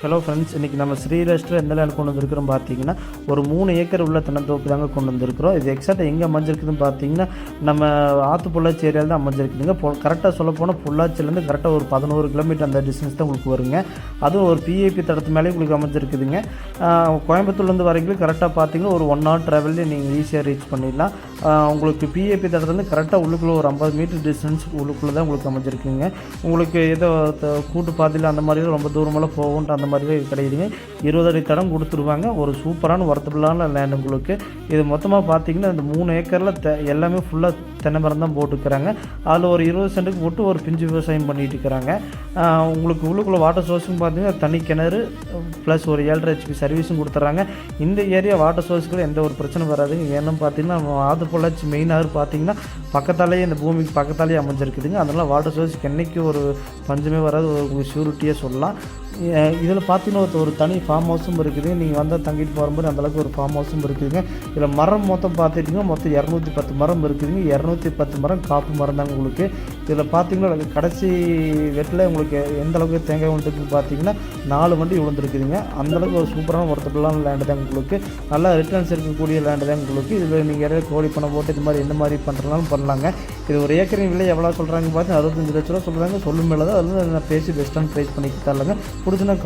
Hello friends இன்றைக்கி நம்ம ஸ்ரீரஸ்டில் எந்த லேண்ட் கொண்டு வந்திருக்கிறோம் பார்த்தீங்கன்னா ஒரு மூணு ஏக்கர் உள்ள தென்னந்தோப்பு தாங்க கொண்டு வந்திருக்கிறோம். இது எக்ஸாக்டாக எங்கே அமைஞ்சிருக்குதுன்னு பார்த்தீங்கன்னா நம்ம ஆற்று பொள்ளாச்சி ஏரியாவில் தான் அமைஞ்சிருக்குதுங்க. பொ கரெக்டாக சொல்ல போனால் பொள்ளாச்சிலேருந்து கரெக்டாக ஒரு பதினோரு கிலோமீட்டர் அந்த டிஸ்டன்ஸ் தான் உங்களுக்கு வருங்க. அதுவும் ஒரு பிஏபி தடத்து மேலே உங்களுக்கு அமைஞ்சிருக்குதுங்க. கோயம்புத்தூர்லேருந்து வரைக்கும் கரெக்டாக பார்த்தீங்கன்னா ஒரு ஒன் ஹவர் ட்ராவல்லே நீங்கள் ஈஸியாக ரீச் பண்ணிடலாம். உங்களுக்கு பிஏபி தடத்துலேருந்து கரெக்டாக உள்ளுக்குள்ளே ஒரு ஐம்பது மீட்டர் டிஸ்டன்ஸ் உள்ளுக்குள்ளே தான் உங்களுக்கு அமைஞ்சிருக்குங்க. உங்களுக்கு ஏதோ கூட்டு பாதையில் அந்த மாதிரி ரொம்ப தூரமெல்லாம் போகும்ட்டு அந்த மாதிரி கிடையாதுங்க. இருபது அடி தடம் கொடுத்துருவாங்க. ஒரு சூப்பரான ஒர்த்தபிளான லேண்ட் உங்களுக்கு. இது மொத்தமாக பார்த்தீங்கன்னா இந்த மூணு ஏக்கரில் தெ எல்லாமே ஃபுல்லாக தென்னை மரம் தான் போட்டுக்கிறாங்க. அதில் ஒரு இருபது சென்ட்டுக்கு போட்டு ஒரு பிஞ்சு விவசாயம் பண்ணிட்டு இருக்கிறாங்க. உங்களுக்கு உள்ளுக்குள்ளே வாட்டர் சோர்ஸும் பார்த்தீங்கன்னா தனி கிணறு ப்ளஸ் ஒரு ஏழரை ஹெச்பி சர்வீஸும் கொடுத்துட்றாங்க. இந்த ஏரியா வாட்டர் சோர்ஸுக்கு எந்த ஒரு பிரச்சனை வராதுங்க. ஏன்னு பார்த்தீங்கன்னா நம்ம ஆது பொள்ளாச்சி மெயினாக பார்த்தீங்கன்னா பக்கத்தாலேயே இந்த பூமிக்கு பக்கத்தாலேயே அமைஞ்சிருக்குதுங்க. அதனால் வாட்டர் சோர்ஸ் என்றைக்கு ஒரு பஞ்சமே வராது ஒரு ஷூரிட்டியாக சொல்லலாம். இதில் பார்த்தீங்கன்னா ஒரு- ஒரு தனி ஃபார்ம் ஹவுஸும் இருக்குது. நீங்கள் வந்தால் தங்கிட்டு போகும்போது அந்தளவுக்கு ஒரு ஃபார்ம் ஹவுஸும் இருக்குதுங்க. இதில் மரம் மொத்தம் பார்த்துட்டிங்கன்னா மொத்தம் இரநூத்தி பத்து மரம் இருக்குதுங்க. இரநூத்தி பத்து மரம் காப்பு மரம் தாங்க உங்களுக்கு. இதில் பார்த்தீங்கன்னா கடைசி வெட்டில் உங்களுக்கு எந்த அளவுக்கு தேங்காய் விழுந்துருக்குன்னு பார்த்தீங்கன்னா நாலு வண்டி விழுந்துருக்குதுங்க அந்தளவுக்கு ஒரு சூப்பரான ஒருத்தபிளான லேண்டு தான் உங்களுக்கு. நல்லா ரிட்டர்ன்ஸ் இருக்கக்கூடிய லேண்டு தான் உங்களுக்கு. இதில் நீங்கள் இடையில கோழி பண்ண போட்டு இது மாதிரி எந்த மாதிரி பண்ணுறதுனாலும் பண்ணலாங்க. இது ஒரு ஏக்கரின் விலை எவ்வளோ சொல்கிறாங்க பார்த்து அறுபத்தஞ்சு லட்ச ரூபா சொல்கிறாங்க சொல்லும் மேலே தான். அதில் நான் பேசி பெஸ்ட்டான ப்ரைஸ் பண்ணி தரலாங்க பிடிச்சினா